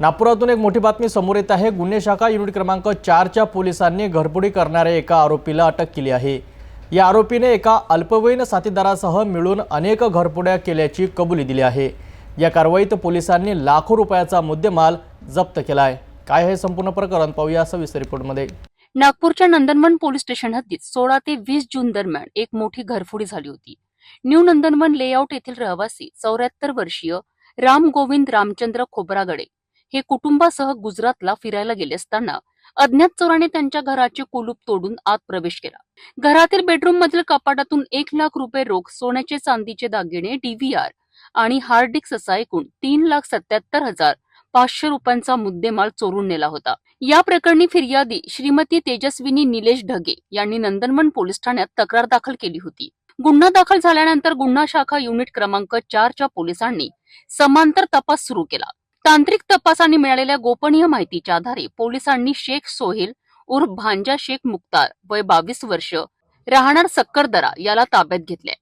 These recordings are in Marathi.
नागपुरातून एक मोठी बातमी समोर येत आहे. गुन्हे शाखा युनिट क्रमांक चारच्या पोलिसांनी घरपुडी करणाऱ्या एका आरोपीला अटक केली आहे. या आरोपीने एका अल्पवयीन साथीदारासह मिळून अनेक घरपुड्या केल्याची कबुली दिली आहे. या कारवाईत पोलिसांनी लाखो रुपयाचा मुद्देमाल जप्त केला आहे काय हे संपूर्ण प्रकरण पाहूया सविस्तर रिपोर्टमध्ये. नागपूरच्या नंदनवन पोलीस स्टेशन हद्दीत सोळा ते वीस जून दरम्यान एक मोठी घरफोडी झाली होती. न्यू नंदनवन लेआउट येथील रहिवासी चौऱ्याहत्तर वर्षीय राम गोविंद रामचंद्र खोब्रागडे हे कुटुंबासह गुजरातला फिरायला गेले असताना अज्ञात चोराने त्यांच्या घराचे कुलूप तोडून आत प्रवेश केला. घरातील बेडरूम मधील कपाटातून एक लाख रुपये रोख सोन्याचे चांदीचे दागिने डीव्हीआर आणि हार्ड डिस्क असा एकूण तीन लाख सत्याहत्तर हजार पाचशे रुपयांचा मुद्देमाल चोरून नेला होता. या प्रकरणी फिर्यादी श्रीमती तेजस्विनी निलेश ढगे यांनी नंदनवन पोलीस ठाण्यात तक्रार दाखल केली होती. गुन्हा दाखल झाल्यानंतर गुन्हा शाखा युनिट क्रमांक चारच्या पोलिसांनी समांतर तपास सुरू केला. तांत्रिक तपासाने मिळालेल्या गोपनीय माहितीच्या आधारे पोलिसांनी शेख सोहेल उर्फ भांजा शेख मुक्तार वय बावीस वर्ष राहणार सक्करदरा याला ताब्यात घेतले.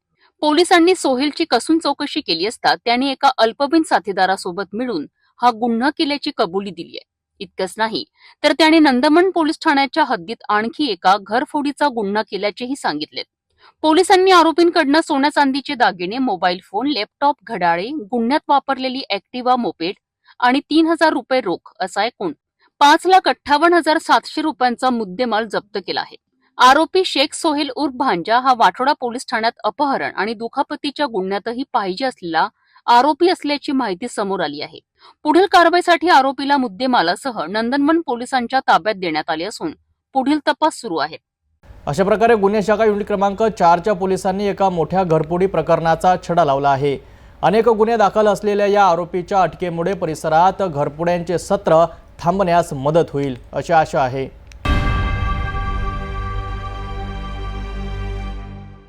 पोलिसांनी सोहेलची कसून चौकशी केली असता त्याने एका अल्पबीन साथीदारासोबत मिळून हा गुन्हा केल्याची कबुली दिली आहे. इतकंच नाही तर त्याने नंदमन पोलीस ठाण्याच्या हद्दीत आणखी एका घरफोडीचा गुन्हा केल्याचेही सांगितले. पोलिसांनी आरोपींकडनं सोन्या चांदीचे दागिने मोबाईल फोन लॅपटॉप घड्याळे गुन्ह्यात वापरलेली ऍक्टिवा मोपेड आणि तीन हजार रुपये रोख असा एकूण पाच लाख अठ्ठावन्न हजार सातशे रुपयांचा मुद्देमाल जप्त केला आहे. आरोपी शेख सोहेल उर्फ भांजा हा वाठोडा पोलीस ठाण्यात अपहरण आणि दुखापतीच्या गुन्ह्यातही पाहिजे असलेला आरोपी असल्याची माहिती समोर आली आहे. पुढील कारवाईसाठी आरोपीला मुद्देमालासह नंदनवन पोलिसांच्या ताब्यात देण्यात आले असून पुढील तपास सुरू आहे. अशा प्रकारे गुन्हे शाखा युनिट क्रमांक चारच्या पोलिसांनी एका मोठ्या घरपोडी प्रकरणाचा छडा लावला आहे. अनेक गुन्हे दाखल असलेल्या या आरोपीच्या अटकेमुळे परिसरात घरपुड्यांचे सत्र थांबण्यास मदत होईल अशी आशा आहे.